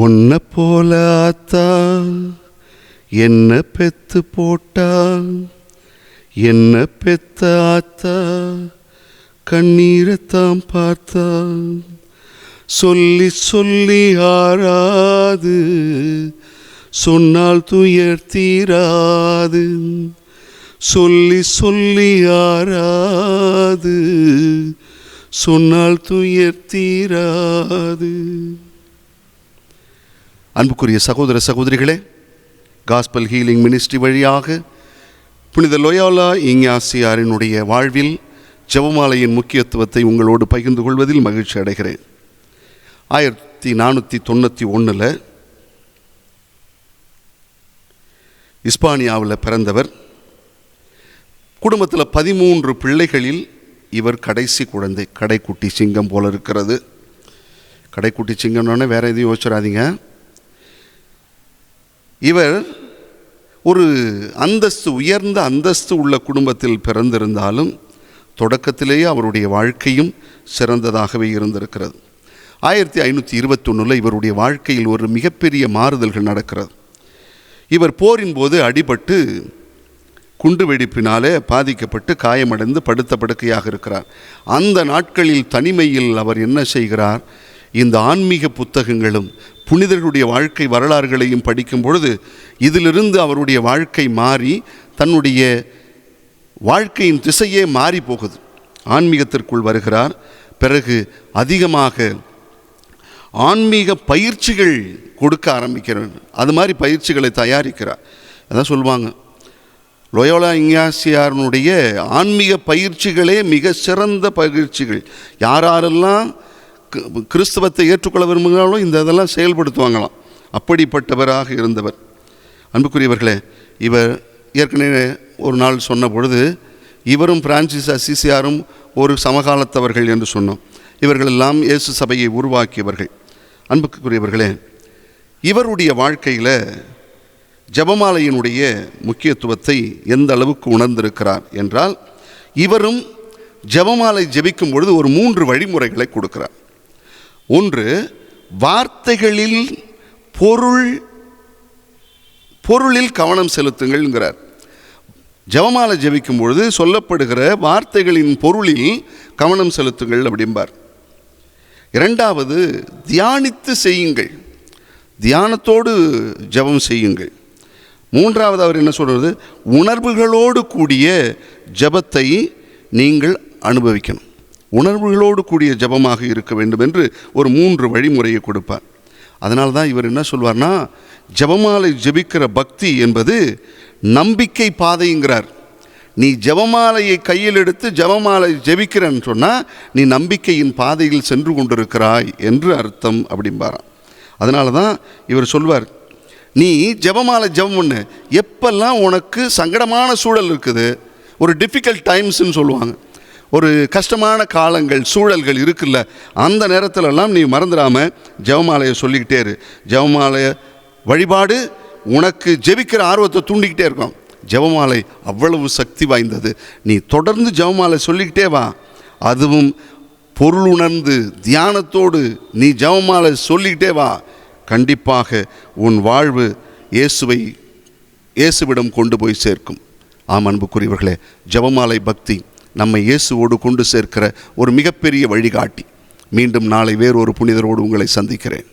உன்னை போல ஆத்தா என்ன பெத்து போட்டா என்ன பெத்த ஆத்தா கண்ணீரைத்தான் பார்த்தா சொல்லி சொல்லி ஆறாது சொன்னால் துயர் தீராது. சொல்லி சொல்லி ஆறாது சொன்னால் துயர் தீராது. அன்புக்குரிய சகோதர சகோதரிகளே காஸ்பல் ஹீலிங் மினிஸ்ட்ரி வழியாக புனித லோயாலா இங்யாசியாரினுடைய வாழ்வில் ஜெபமாலையின் முக்கியத்துவத்தை உங்களோடு பகிர்ந்து கொள்வதில் மகிழ்ச்சி அடைகிறேன். ஆயிரத்தி நானூற்றி தொண்ணூற்றி ஒன்றில் இஸ்பானியாவில் பிறந்தவர். குடும்பத்தில் பதிமூன்று பிள்ளைகளில் இவர் கடைசி குழந்தை கடைக்குட்டி சிங்கம் போல இருக்கிறது. கடைக்குட்டி சிங்கம்னோடனே வேறு எதையும் யோசிச்சிடாதீங்க. இவர் ஒரு அந்தஸ்து உயர்ந்த அந்தஸ்து உள்ள குடும்பத்தில் பிறந்திருந்தாலும் தொடக்கத்திலேயே அவருடைய வாழ்க்கையும் சிறந்ததாகவே இருந்திருக்கிறது. ஆயிரத்தி ஐநூற்றி இருபத்தொன்னில் இவருடைய வாழ்க்கையில் ஒரு மிகப்பெரிய மாறுதல்கள் நடக்கிறது. இவர் போரின் போது அடிபட்டு குண்டு வெடிப்பினாலே பாதிக்கப்பட்டு காயமடைந்து படுத்த படுக்கையாக இருக்கிறார். அந்த நாட்களில் தனிமையில் அவர் என்ன செய்கிறார்? இந்த ஆன்மீக புத்தகங்களும் புனிதர்களுடைய வாழ்க்கை வரலாறுகளையும் படிக்கும் பொழுது இதிலிருந்து அவருடைய வாழ்க்கை மாறி தன்னுடைய வாழ்க்கையின் திசையே மாறி போகுது. ஆன்மீகத்திற்குள் வருகிறார். பிறகு அதிகமாக ஆன்மீக பயிற்சிகள் கொடுக்க ஆரம்பிக்கிறார். அது மாதிரி பயிற்சிகளை தயாரிக்கிறார். அதான் சொல்லுவாங்க. லோயோலா இங்காசியாரனுடைய ஆன்மீக பயிற்சிகளே மிக சிறந்த பயிற்சிகள். யாரெல்லாம் கிறிஸ்தவத்தை ஏற்றுக்கொள்ள விரும்புகிறாலும் இந்த இதெல்லாம் செயல்படுத்துவாங்களாம். அப்படிப்பட்டவராக இருந்தவர். அன்புக்குரியவர்களே இவர் ஏற்கனவே ஒரு நாள் சொன்ன பொழுது இவரும் பிரான்சிஸ் அசிசியாரும் ஒரு சமகாலத்தவர்கள் என்று சொன்னோம். இவர்களெல்லாம் இயேசு சபையை உருவாக்கியவர்கள். அன்புக்குரியவர்களே இவருடைய வாழ்க்கையில் ஜெபமாலையினுடைய முக்கியத்துவத்தை எந்த அளவுக்கு உணர்ந்திருக்கிறார் என்றால் இவரும் ஜெபமாலை ஜபிக்கும் பொழுது ஒரு மூன்று வழிமுறைகளை கொடுக்கிறார். ஒன்று வார்த்தைகளில் பொருள் பொருளில் கவனம் செலுத்துங்கள்ங்கிறார். ஜெபமாலை ஜெபிக்கும் பொழுது சொல்லப்படுகிற வார்த்தைகளின் பொருளில் கவனம் செலுத்துங்கள் அப்படிம்பார். இரண்டாவது தியானித்து செய்யுங்கள். தியானத்தோடு ஜெபம் செய்யுங்கள். மூன்றாவது அவர் என்ன சொல்கிறது உணர்வுகளோடு கூடிய ஜெபத்தை நீங்கள் அனுபவிக்கணும். உணர்வுகளோடு கூடிய ஜெபமாக இருக்க வேண்டும் என்று ஒரு மூன்று வழிமுறையை கொடுப்பார். அதனால தான் இவர் என்ன சொல்வார்னா ஜெபமாலை ஜெபிக்கிற பக்தி என்பது நம்பிக்கை பாதைங்கிறார். நீ ஜெபமாலையை கையில் எடுத்து ஜெபமாலை ஜபிக்கிறன்னு சொன்னால் நீ நம்பிக்கையின் பாதையில் சென்று கொண்டிருக்கிறாய் என்று அர்த்தம் அப்படிம்பாராம். அதனால தான் இவர் சொல்வார் நீ ஜெபமாலை ஜெபம் பண்ணு. எப்பெல்லாம் உனக்கு சங்கடமான சூழல் இருக்குது ஒரு டிஃபிகல்ட் டைம்ஸ்ன்னு சொல்லுவாங்க. ஒரு கஷ்டமான காலங்கள் சூழல்கள் இருக்குல்ல அந்த நேரத்திலெல்லாம் நீ மறந்துடாமல் ஜெபமாலையை சொல்லிக்கிட்டே இரு. ஜெபமாலைய வழிபாடு உனக்கு ஜெபிக்கிற ஆர்வத்தை தூண்டிக்கிட்டே இருக்கும். ஜெபமாலை அவ்வளவு சக்தி வாய்ந்தது. நீ தொடர்ந்து ஜெபமாலை சொல்லிக்கிட்டே வா. அதுவும் பொருள் உணர்ந்து தியானத்தோடு நீ ஜெபமாலை சொல்லிக்கிட்டே வா. கண்டிப்பாக உன் வாழ்வு இயேசுவை இயேசுவிடம் கொண்டு போய் சேர்க்கும். ஆம் அன்புக்குரியவர்களே ஜெபமாலை பக்தி நம்மை இயேசுவோடு கொண்டு சேர்க்கிற ஒரு மிகப்பெரிய வழிகாட்டி. மீண்டும் நாளை வேறொரு புனிதரோடு உங்களை சந்திக்கிறேன்.